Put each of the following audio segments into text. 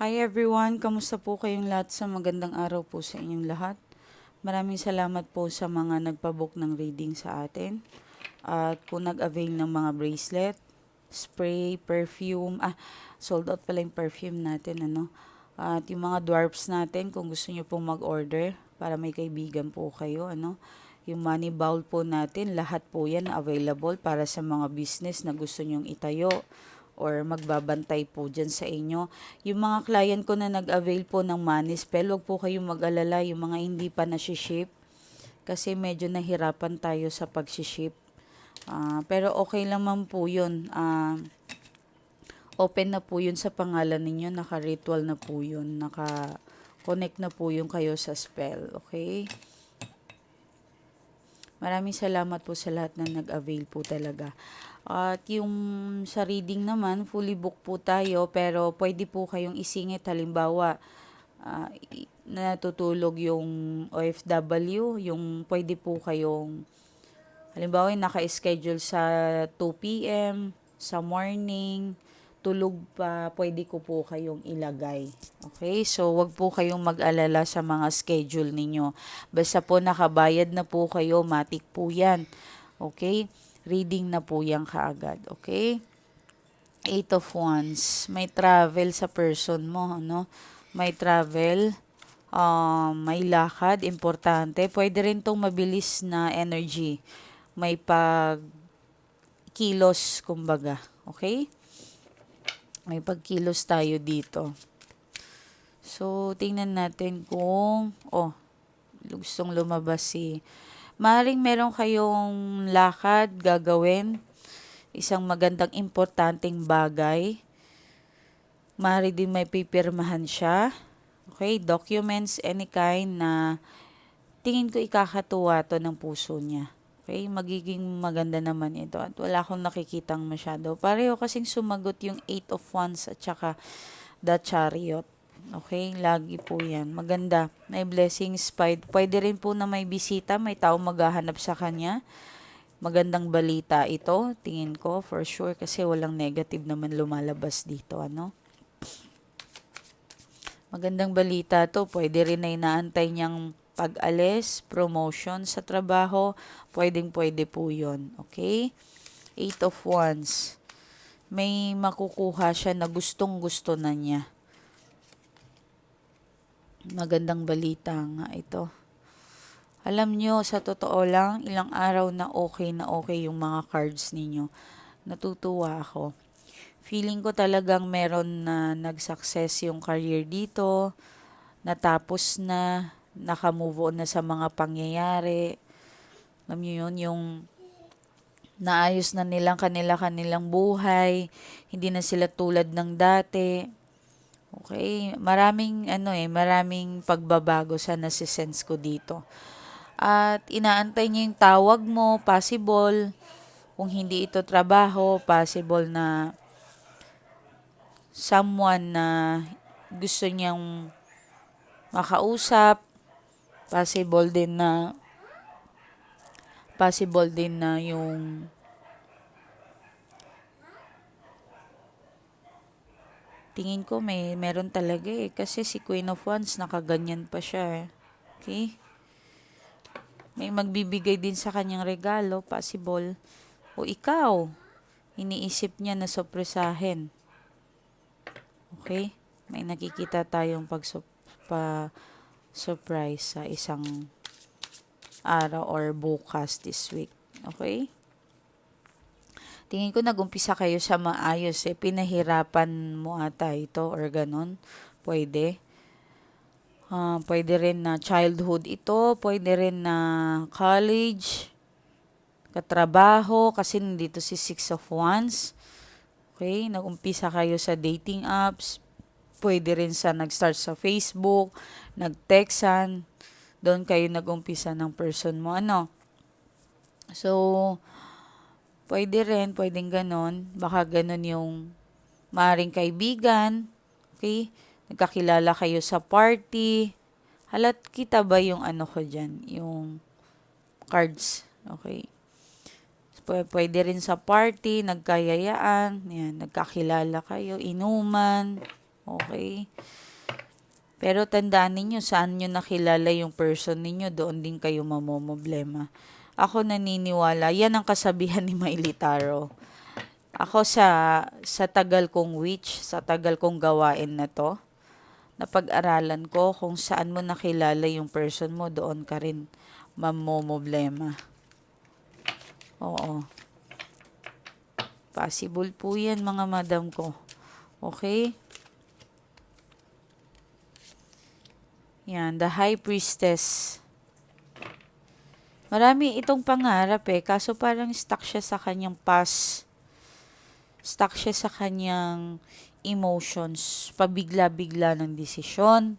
Hi everyone, kamusta po kayong lahat sa magandang araw po sa inyong lahat. Maraming salamat po sa mga nagpabook ng reading sa atin. At kung nag-avail ng mga bracelet, spray, perfume, ah, sold out pala yung perfume natin, ano. At yung mga dwarfs natin, kung gusto nyo pong mag-order, para may kaibigan po kayo, ano. Yung money bowl po natin, lahat po yan available para sa mga business na gusto nyong itayo or magbabantay po dyan sa inyo. Yung mga client ko na nag-avail po ng money spell, huwag po kayong mag-alala yung mga hindi pa na-ship kasi medyo nahirapan tayo sa pag-ship. Ah, pero okay lang man po yun. Ah, open na po yun sa pangalan ninyo, naka-ritual na po yun, naka-connect na po yun kayo sa spell, okay? Maraming salamat po sa lahat na nag-avail po talaga. At yung sa reading naman, fully book po tayo pero pwede po kayong isingit halimbawa uh, natutulog yung OFW, yung pwede po kayong halimbawa yung naka-schedule sa 2 p.m., sa morning, tulog pa, pwede ko po kayong ilagay. Okay? So, wag po kayong mag-alala sa mga schedule ninyo. Basta po nakabayad na po kayo, matik po yan. Okay? Reading na po yan kaagad. Okay? Eight of Wands. May travel sa person mo, ano? May travel. Um, may lakad, importante. Pwede rin tong mabilis na energy. May pag kilos, kumbaga. Okay? May pagkilos tayo dito. So, tingnan natin kung, oh, gustong lumabas si Maring meron kayong lakad gagawin, isang magandang importanteng bagay. Mari din may pipirmahan siya. Okay, documents, any kind na tingin ko ikakatuwa to ng puso niya. Okay, magiging maganda naman ito. At wala akong nakikitang masyado. Pareho kasing sumagot yung 8 of Wands at saka the Chariot. Okay, lagi po yan. Maganda. May blessings. Pwede rin po na may bisita, may tao maghahanap sa kanya. Magandang balita ito, tingin ko, for sure, kasi walang negative naman lumalabas dito, ano. Magandang balita to, pwede rin na inaantay niyang pag-alis, promotion sa trabaho, pwedeng pwede po yon okay? Eight of Wands. May makukuha siya na gustong gusto na niya Magandang balita nga ito. Alam nyo, sa totoo lang, ilang araw na okay na okay yung mga cards ninyo. Natutuwa ako. Feeling ko talagang meron na nag-success yung career dito, natapos na, nakamove on na sa mga pangyayari. Alam nyo yun, yung naayos na nilang kanila-kanilang buhay, hindi na sila tulad ng dati Okay, maraming ano eh, maraming pagbabago sa nasisense ko dito. At inaantay niya yung tawag mo, possible. Kung hindi ito trabaho, possible na someone na gusto niyang makausap, possible din na possible din na yung Tingin ko may meron talaga eh. Kasi si Queen of Wands, nakaganyan pa siya eh. Okay? May magbibigay din sa kanyang regalo, possible. O ikaw, iniisip niya na sopresahin. Okay? May nakikita tayong pag pa surprise sa isang araw or bukas this week. Okay? Tingin ko nagumpisa kayo sa maayos eh. Pinahirapan mo ata ito or ganun. Pwede. Uh, pwede rin na childhood ito. Pwede rin na college. Katrabaho. Kasi nandito si Six of Wands. Okay. Nagumpisa kayo sa dating apps. Pwede rin sa nag-start sa Facebook. Nag-textan. Doon kayo nagumpisa ng person mo. Ano? So, Pwede rin, pwedeng ganon. Baka ganon yung maring kaibigan. Okay? Nagkakilala kayo sa party. Halat kita ba yung ano ko dyan? Yung cards. Okay? Pwede rin sa party, nagkayayaan. Yan, nagkakilala kayo. Inuman. Okay? Pero tandaan ninyo, saan nyo nakilala yung person ninyo, doon din kayo mamomoblema. Ako naniniwala, yan ang kasabihan ni Miley Taro. Ako sa, sa tagal kong witch, sa tagal kong gawain na to, napag-aralan ko kung saan mo nakilala yung person mo, doon ka rin mamomoblema. Oo. Possible po yan mga madam ko. Okay? Yan, the high priestess. Marami itong pangarap eh, kaso parang stuck siya sa kanyang past. Stuck siya sa kanyang emotions. Pabigla-bigla ng desisyon.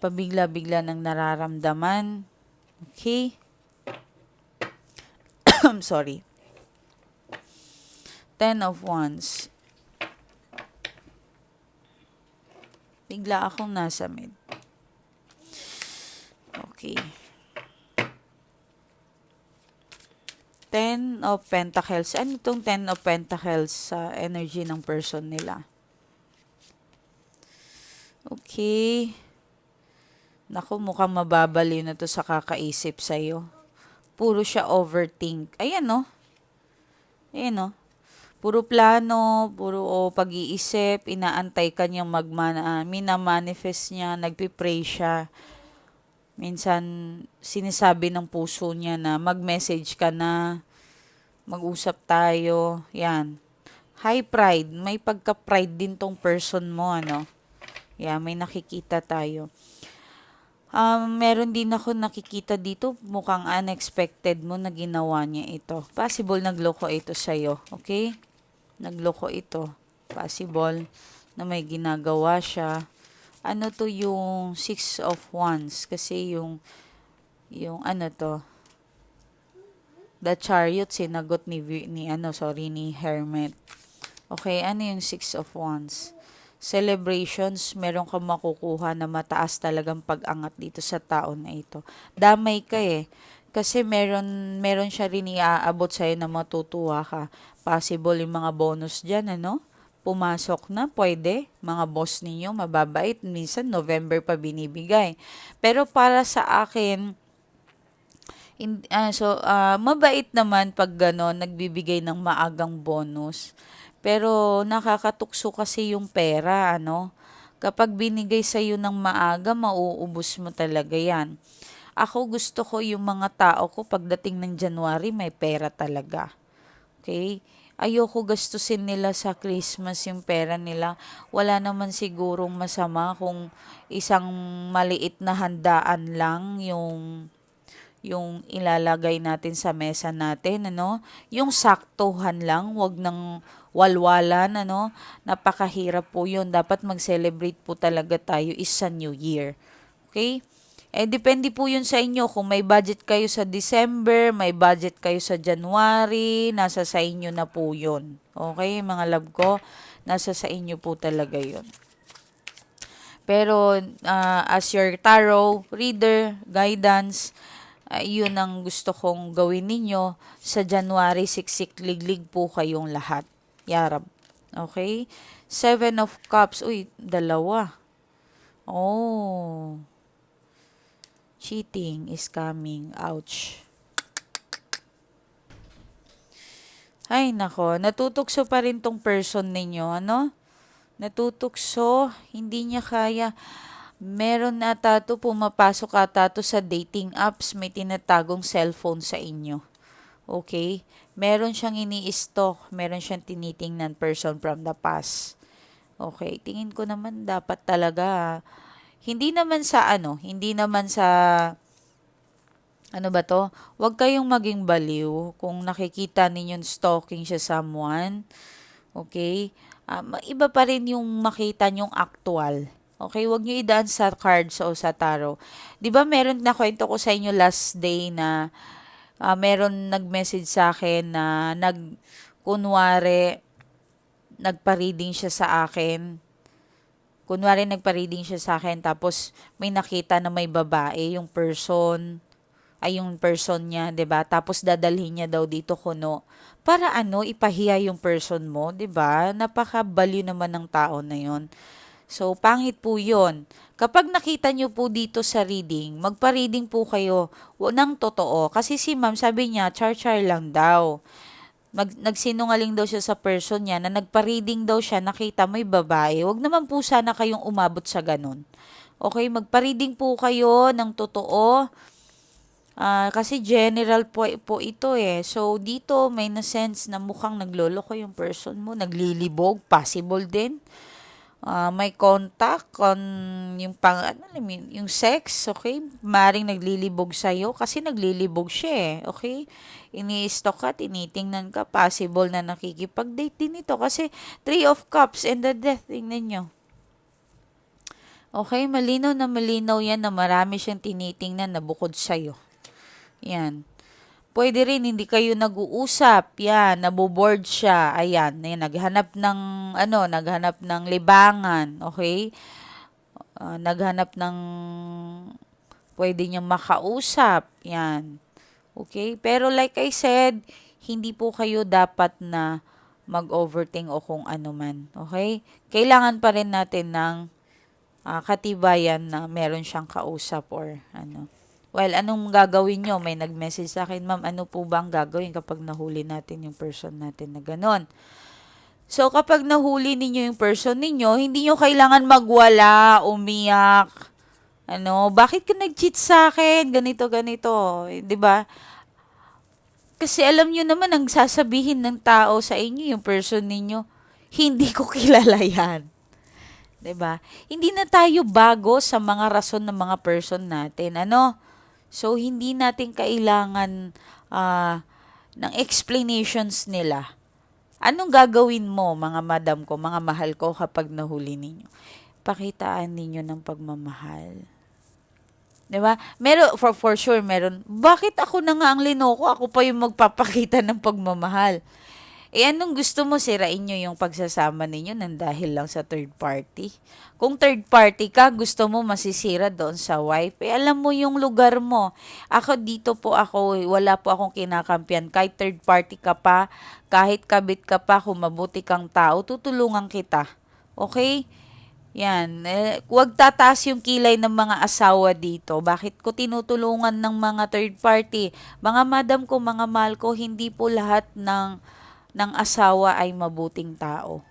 Pabigla-bigla ng nararamdaman. Okay? I'm sorry. Ten of Wands. Bigla akong nasa mid. Okay. Ten of Pentacles. Ano itong Ten of Pentacles sa energy ng person nila? Okay. Naku, mukhang mababaliw na to sa kakaisip sa'yo. Puro siya overthink. Ayan, no? Ayan, no? Puro plano, puro oh, pag-iisip, inaantay ka niyang magmana, minamanifest niya, nagpipray siya. Minsan, sinasabi ng puso niya na mag-message ka na, mag-usap tayo, yan. High pride, may pagka-pride din tong person mo, ano. Yan, may nakikita tayo. Um, meron din ako nakikita dito, mukhang unexpected mo na ginawa niya ito. Possible nagloko ito sa'yo, okay? Nagloko ito. Possible na may ginagawa siya. Ano to yung six of wands? Kasi yung, yung ano to, the chariot sinagot ni, ni ano, sorry, ni Hermit. Okay, ano yung six of wands? celebrations, meron kang makukuha na mataas talagang pag-angat dito sa taon na ito. Damay ka eh. Kasi meron, meron siya rin iaabot sa'yo na matutuwa ka. Possible yung mga bonus dyan, ano? Pumasok na, pwede. Mga boss ninyo, mababait. Minsan, November pa binibigay. Pero para sa akin, in, uh, so, uh, mabait naman pag gano'n, nagbibigay ng maagang bonus. Pero nakakatukso kasi yung pera, ano? Kapag binigay sa iyo ng maaga, mauubos mo talaga yan. Ako gusto ko yung mga tao ko pagdating ng January may pera talaga. Okay? Ayoko gastusin nila sa Christmas yung pera nila. Wala naman sigurong masama kung isang maliit na handaan lang yung yung ilalagay natin sa mesa natin, ano? Yung saktuhan lang, wag nang walwalan, ano? Napakahirap po yun. Dapat mag-celebrate po talaga tayo is sa New Year. Okay? Eh, depende po yun sa inyo. Kung may budget kayo sa December, may budget kayo sa January, nasa sa inyo na po yun. Okay, mga love ko? Nasa sa inyo po talaga yun. Pero, uh, as your tarot reader, guidance, uh, yun ang gusto kong gawin ninyo. Sa January, siksik liglig po kayong lahat. Yarab. Okay? Seven of Cups. Uy, dalawa. Oh. Cheating is coming. Ouch. Ay, nako. Natutukso pa rin tong person ninyo, ano? Natutukso. Hindi niya kaya meron ata to pumapasok ata to sa dating apps, may tinatagong cellphone sa inyo. Okay? Meron siyang ini-stock, meron siyang tinitingnan person from the past. Okay, tingin ko naman dapat talaga hindi naman sa ano, hindi naman sa ano ba to? Huwag kayong maging baliw kung nakikita ninyong stalking siya someone. Okay? Um, iba pa rin yung makita nyong actual. Okay, wag niyo idaan sa cards o sa tarot. 'Di ba meron na kwento ko sa inyo last day na uh, meron nag-message sa akin na nag kunwari nagpa-reading siya sa akin. Kunwari nagpa-reading siya sa akin tapos may nakita na may babae yung person ay yung person niya, 'di ba? Tapos dadalhin niya daw dito kuno. Para ano, ipahiya yung person mo, 'di ba? Napakabaliw naman ng tao na 'yon. So, pangit po yon. Kapag nakita nyo po dito sa reading, magpa-reading po kayo ng totoo. Kasi si ma'am, sabi niya, char-char lang daw. Mag, nagsinungaling daw siya sa person niya na nagpa-reading daw siya, nakita may babae. Huwag naman po sana kayong umabot sa ganun. Okay, magpa-reading po kayo ng totoo. Ah, kasi general po, po ito eh. So, dito may na sense na mukhang nagloloko yung person mo, naglilibog, possible din. Ah, may contact on yung pang, ano, mo yun, yung sex, okay? Maring naglilibog sa'yo kasi naglilibog siya eh, okay? Ini-stalk ka, tinitingnan ka, possible na nakikipag-date din ito kasi Three of Cups and the Death, tingnan nyo. Okay, malinaw na malinaw yan na marami siyang tinitingnan na bukod sa'yo. Yan. Pwede rin hindi kayo nag-uusap. Yan, naboboard siya. Ayan, yan, naghanap ng ano, naghanap ng libangan, okay? Ah, naghanap ng pwede niyang makausap. Yan. Okay? Pero like I said, hindi po kayo dapat na mag-overthink o kung ano man. Okay? Kailangan pa rin natin ng ah, katibayan na meron siyang kausap or ano. Well, anong gagawin nyo? May nag-message sa akin, ma'am, ano po ba ang gagawin kapag nahuli natin yung person natin na ganon? So, kapag nahuli ninyo yung person ninyo, hindi nyo kailangan magwala, umiyak, ano, bakit ka nag-cheat sa akin? Ganito, ganito. Eh, 'Di ba? Kasi alam nyo naman, ang sasabihin ng tao sa inyo, yung person ninyo, hindi ko kilala yan. 'Di ba? Hindi na tayo bago sa mga rason ng mga person natin. Ano? So, hindi natin kailangan ah, ng explanations nila. Anong gagawin mo, mga madam ko, mga mahal ko, kapag nahuli ninyo? Pakitaan ninyo ng pagmamahal. 'Di ba? Meron for for sure meron. Bakit ako na nga ang linoko? Ako pa yung magpapakita ng pagmamahal. Eh anong gusto mo sirain nyo yung pagsasama ninyo nang dahil lang sa third party? Kung third party ka, gusto mo masisira doon sa wife, eh alam mo yung lugar mo. Ako dito po ako, wala po akong kinakampiyan. Kahit third party ka pa, kahit kabit ka pa, kung mabuti kang tao, tutulungan kita. Okay? Yan. Eh, huwag tataas yung kilay ng mga asawa dito. Bakit ko tinutulungan ng mga third party? Mga madam ko, mga mahal ko, hindi po lahat ng, ng asawa ay mabuting tao.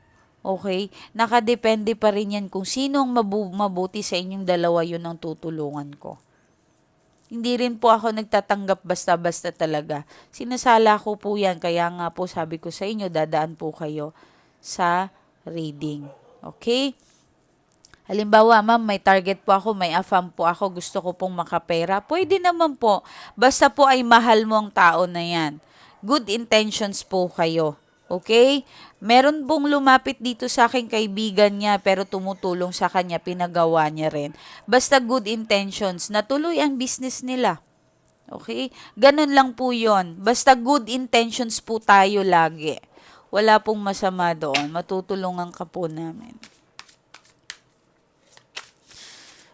Okay? Nakadepende pa rin yan kung sino ang mabu- mabuti sa inyong dalawa yun ang tutulungan ko. Hindi rin po ako nagtatanggap basta-basta talaga. Sinasala ko po yan. Kaya nga po sabi ko sa inyo, dadaan po kayo sa reading. Okay? Halimbawa, ma'am, may target po ako, may afam po ako, gusto ko pong makapera. Pwede naman po. Basta po ay mahal mo ang tao na yan. Good intentions po kayo. Okay? Meron pong lumapit dito sa aking kaibigan niya pero tumutulong sa kanya, pinagawa niya rin. Basta good intentions, natuloy ang business nila. Okay? Ganun lang po yon. Basta good intentions po tayo lagi. Wala pong masama doon. Matutulungan ka po namin.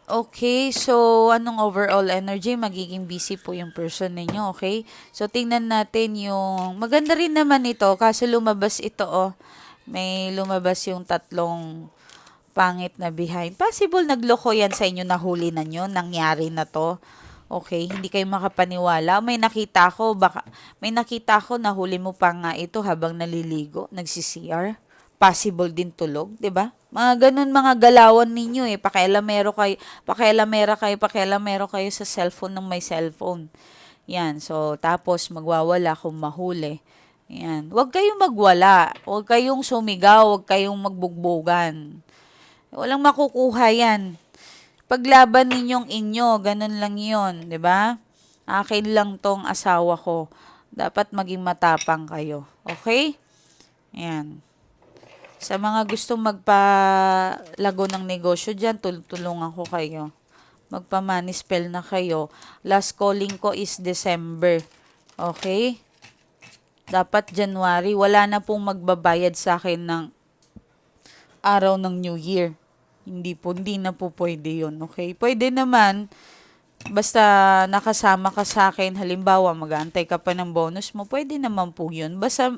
Okay, so anong overall energy? Magiging busy po yung person ninyo, okay? So tingnan natin yung, maganda rin naman ito, kaso lumabas ito, oh. May lumabas yung tatlong pangit na behind. Possible nagloko yan sa inyo, nahuli na nyo, nangyari na to. Okay, hindi kayo makapaniwala. May nakita ko, baka, may nakita ko, nahuli mo pa nga ito habang naliligo, nagsi-CR. Possible din tulog, 'di ba? Mga ganun mga galawan ninyo eh. Pakialamero kayo, pakialamera kayo, pakialamero kayo sa cellphone ng may cellphone. Yan. So, tapos magwawala kung mahuli. Yan. Huwag kayong magwala. Huwag kayong sumigaw. Huwag kayong magbugbogan. Walang makukuha yan. Paglaban ninyong inyo, ganun lang yon, 'di ba? Akin lang tong asawa ko. Dapat maging matapang kayo. Okay? Yan. Sa mga gustong magpalago ng negosyo dyan, tul- tulungan ko kayo. Magpa-money spell na kayo. Last calling ko is December. Okay? Dapat January. Wala na pong magbabayad sa akin ng araw ng New Year. Hindi po, hindi na po pwede yun. Okay? Pwede naman, basta nakasama ka sa akin, halimbawa, mag-aantay ka pa ng bonus mo, pwede naman po yun. Basta,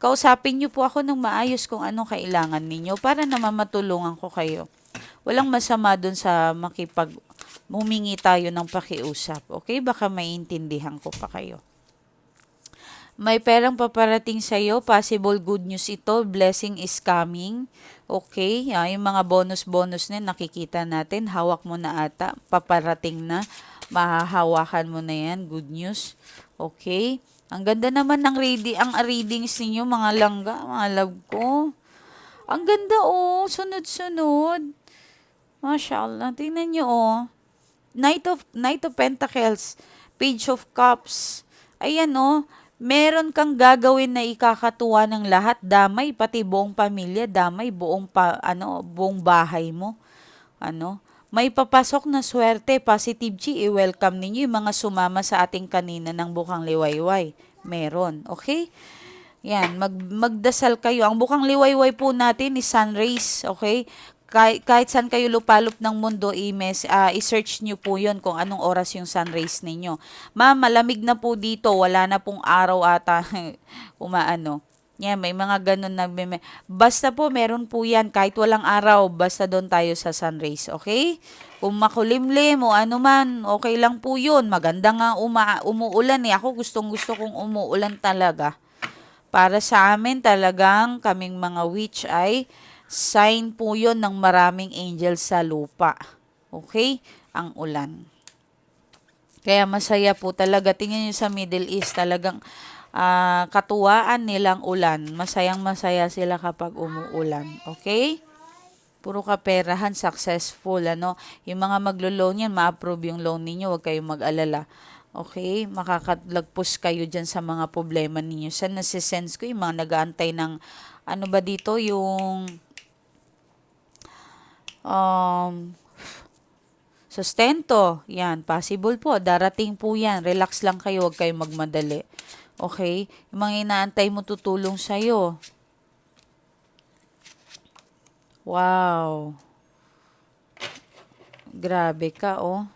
kausapin niyo po ako ng maayos kung anong kailangan ninyo para naman matulungan ko kayo. walang masama dun sa makipag humingi tayo ng pakiusap. Okay? Baka maintindihan ko pa kayo. May perang paparating sa iyo, possible good news ito, blessing is coming. Okay, ah, yung mga bonus-bonus na nakikita natin, hawak mo na ata, paparating na, mahahawakan mo na yan, good news. Okay, ang ganda naman ng reading, ang readings ninyo, mga langga, mga love ko. Ang ganda oh, sunod-sunod. Masya Allah, tingnan nyo oh. Knight of, Knight of Pentacles, Page of Cups. Ayan oh, meron kang gagawin na ikakatuwa ng lahat, damay pati buong pamilya, damay buong pa, ano, buong bahay mo. Ano? May papasok na swerte, positive G, i-welcome ninyo yung mga sumama sa ating kanina ng bukang liwayway. Meron, okay? Yan, mag, magdasal kayo. Ang bukang liwayway po natin is sun rays, okay? kahit, kahit saan kayo lupalop ng mundo, i-mes, uh, i-search nyo po yon kung anong oras yung sun rays ninyo. Ma'am, malamig na po dito, wala na pong araw ata umaano. Yan, may mga ganun na, basta po meron po yan, kahit walang araw, basta doon tayo sa sun rays, okay? Kung makulimlim o ano man, okay lang po yun. Maganda nga uma, umuulan eh. Ako gustong gusto kong umuulan talaga. Para sa amin talagang kaming mga witch ay sign po yon ng maraming angels sa lupa. Okay? Ang ulan. Kaya masaya po talaga. Tingnan nyo sa Middle East, talagang uh, katuwaan nilang ulan. Masayang masaya sila kapag umuulan. Okay? Puro kaperahan, successful, ano. Yung mga maglo-loan yan, ma-approve yung loan ninyo, huwag kayong mag-alala. Okay? Makakatlagpos kayo dyan sa mga problema ninyo. Sa nasisense ko, yung mga nag-aantay ng, ano ba dito, yung um, sustento. Yan, possible po. Darating po yan. Relax lang kayo, huwag kayong magmadali. Okay? Yung mga inaantay mo tutulong sa'yo. Wow. Grabe ka, oh.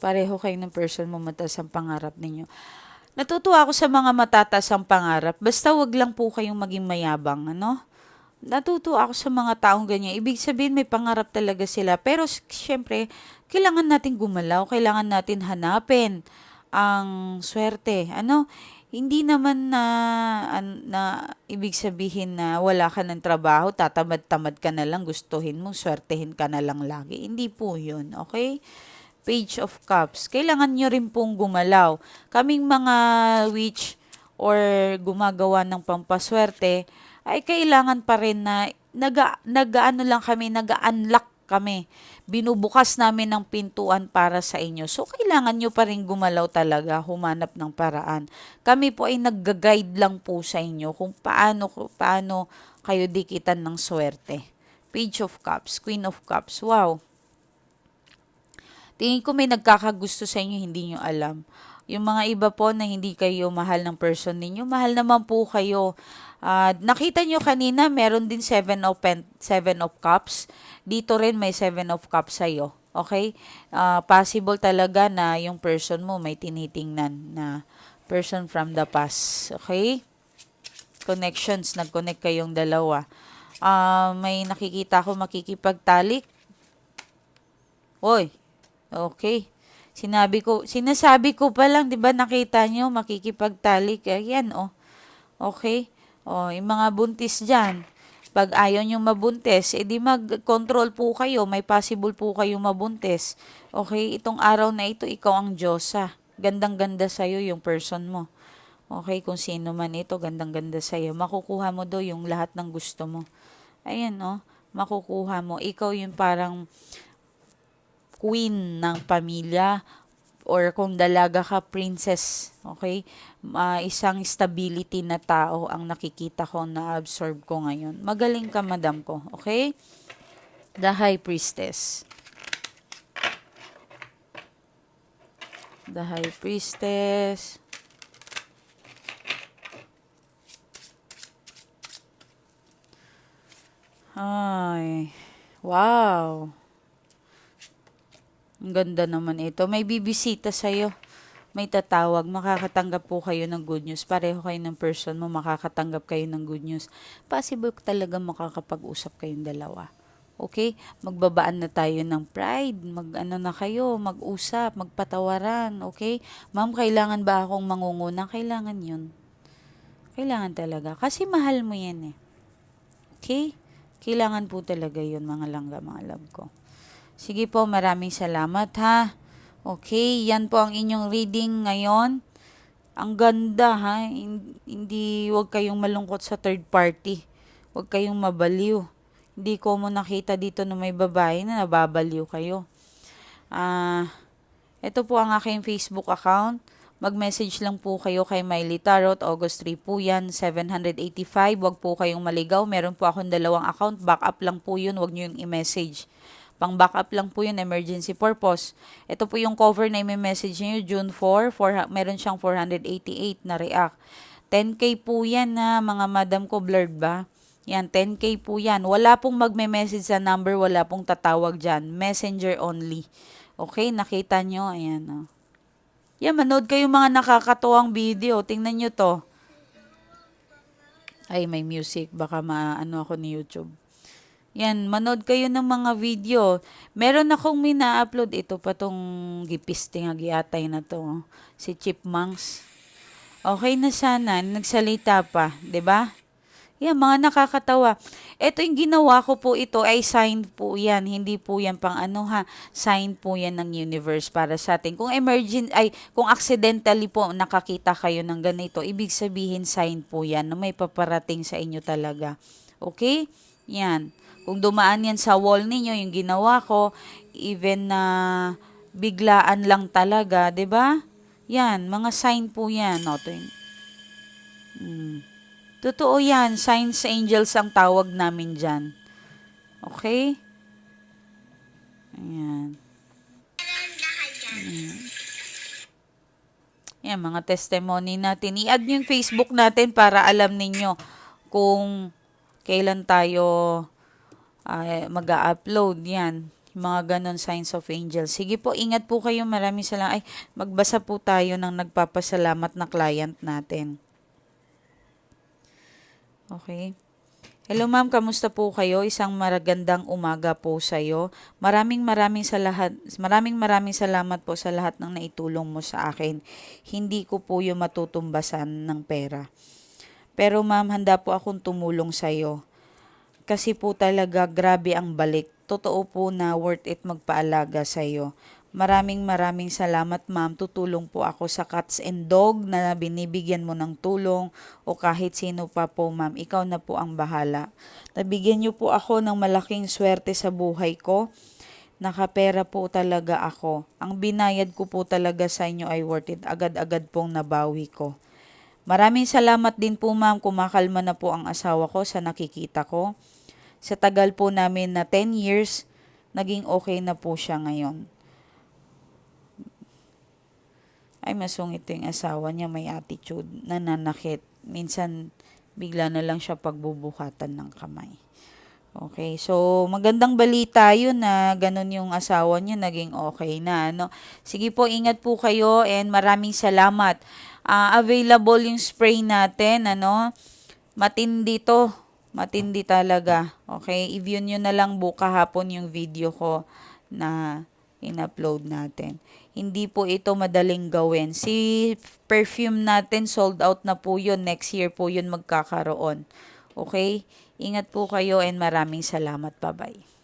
Pareho kayo ng person mo mataas ang pangarap ninyo. Natutuwa ako sa mga matatas ang pangarap. Basta wag lang po kayong maging mayabang, ano? natuto ako sa mga taong ganyan. Ibig sabihin may pangarap talaga sila. Pero syempre, kailangan natin gumalaw, kailangan natin hanapin ang swerte. Ano? Hindi naman na, na ibig sabihin na wala ka ng trabaho, tatamad-tamad ka na lang, gustuhin mo, swertehin ka na lang lagi. Hindi po yun, okay? Page of Cups. Kailangan nyo rin pong gumalaw. Kaming mga witch or gumagawa ng pampaswerte, ay kailangan pa rin na naga, nagaano lang kami, naga-unlock kami. Binubukas namin ng pintuan para sa inyo. So, kailangan nyo pa rin gumalaw talaga, humanap ng paraan. Kami po ay nagga-guide lang po sa inyo kung paano, paano kayo dikitan ng swerte. Page of Cups, Queen of Cups. Wow. Tingin ko may nagkakagusto sa inyo, hindi nyo alam. Yung mga iba po na hindi kayo mahal ng person ninyo, mahal naman po kayo. Uh, nakita nyo kanina, meron din 7 of, pen, 7 of cups. Dito rin may 7 of cups sa'yo. Okay? Uh, possible talaga na yung person mo may tinitingnan na person from the past. Okay? Connections, nag-connect kayong dalawa. Uh, may nakikita ko makikipagtalik. Oy, okay. Sinabi ko, sinasabi ko pa lang, 'di ba nakita niyo makikipagtalik. Ayan oh. Okay? Oh, yung mga buntis diyan. Pag ayaw niyo mabuntis, edi mag-control po kayo. May possible po kayong mabuntis. Okay? Itong araw na ito, ikaw ang Diyosa. Gandang-ganda sa iyo yung person mo. Okay, kung sino man ito, gandang-ganda sa iyo. Makukuha mo do yung lahat ng gusto mo. Ayan, oh. Makukuha mo. Ikaw yung parang queen ng pamilya or kung dalaga ka, princess, okay? Uh, isang stability na tao ang nakikita ko na absorb ko ngayon. Magaling ka, madam ko, okay? The High Priestess. The High Priestess. Ay, wow. Ang ganda naman ito. May bibisita sa'yo. May tatawag. Makakatanggap po kayo ng good news. Pareho kayo ng person mo. Makakatanggap kayo ng good news. Possible talaga makakapag-usap kayong dalawa. Okay? Magbabaan na tayo ng pride. Mag ano na kayo, mag-usap, magpatawaran. Okay? Ma'am, kailangan ba akong mangunguna? Kailangan yun. Kailangan talaga. Kasi mahal mo yan eh. Okay? Kailangan po talaga yun mga langga, mga love ko. Sige po, maraming salamat ha. Okay, yan po ang inyong reading ngayon. Ang ganda ha. Hin- Hindi, wag kayong malungkot sa third party. Huwag kayong mabaliw. Hindi ko mo nakita dito na may babae na nababaliw kayo. Ah, ito po ang aking Facebook account. Mag-message lang po kayo kay Miley Tarot. August 3 po yan, 785. Huwag po kayong maligaw. Meron po akong dalawang account. Backup lang po yun. Huwag nyo yung i-message. Pang backup lang po yun, emergency purpose. Ito po yung cover na i-message nyo, June 4, for, meron siyang 488 na react. 10k po yan na mga madam ko, blurred ba? Yan, 10k po yan. Wala pong magme-message sa number, wala pong tatawag dyan. Messenger only. Okay, nakita nyo, ayan o. Yan, manood kayo mga nakakatuwang video. Tingnan nyo to. Ay, may music. Baka maano ako ni YouTube. Yan, manood kayo ng mga video. Meron akong mina-upload. Ito pa tong gipisting agiatay na to. oh. Si Chipmunks. Okay na sana. Nagsalita pa. 'di ba? Yan, mga nakakatawa. Ito yung ginawa ko po ito ay sign po yan. Hindi po yan pang ano ha. Sign po yan ng universe para sa atin. Kung emergent, ay kung accidentally po nakakita kayo ng ganito, ibig sabihin sign po yan na may paparating sa inyo talaga. Okay? Yan. Kung dumaan yan sa wall ninyo, yung ginawa ko, even na biglaan lang talaga, 'di ba? Yan, mga sign po yan. No, to yung, Hmm. Totoo yan. Signs angels ang tawag namin dyan. Okay? Ayan. Ayan. Yan, mga testimony natin. I-add yung Facebook natin para alam ninyo kung kailan tayo uh, mag-upload. Yan. Yung mga ganon signs of angels. Sige po, ingat po kayo. Maraming salamat. Ay, magbasa po tayo ng nagpapasalamat na client natin. Okay. Hello ma'am, kamusta po kayo? Isang maragandang umaga po sa iyo. Maraming maraming sa lahat, maraming maraming salamat po sa lahat ng naitulong mo sa akin. Hindi ko po yung matutumbasan ng pera. Pero ma'am, handa po akong tumulong sa iyo. Kasi po talaga grabe ang balik. Totoo po na worth it magpaalaga sa iyo. Maraming maraming salamat ma'am. Tutulong po ako sa cats and dog na binibigyan mo ng tulong o kahit sino pa po ma'am. Ikaw na po ang bahala. Nabigyan niyo po ako ng malaking swerte sa buhay ko. Nakapera po talaga ako. Ang binayad ko po talaga sa inyo ay worth it. Agad-agad pong nabawi ko. Maraming salamat din po ma'am. Kumakalma na po ang asawa ko sa nakikita ko. Sa tagal po namin na 10 years, naging okay na po siya ngayon. ay masungit yung asawa niya, may attitude, nananakit. Minsan, bigla na lang siya pagbubukatan ng kamay. Okay, so magandang balita yun na ganun yung asawa niya naging okay na. Ano? Sige po, ingat po kayo and maraming salamat. Ah, available yung spray natin, ano? Matindi to. Matindi talaga. Okay, i-view nyo na lang buka hapon yung video ko na in-upload natin. Hindi po ito madaling gawin. Si perfume natin sold out na po yun. Next year po yun magkakaroon. Okay? Ingat po kayo and maraming salamat. Bye-bye.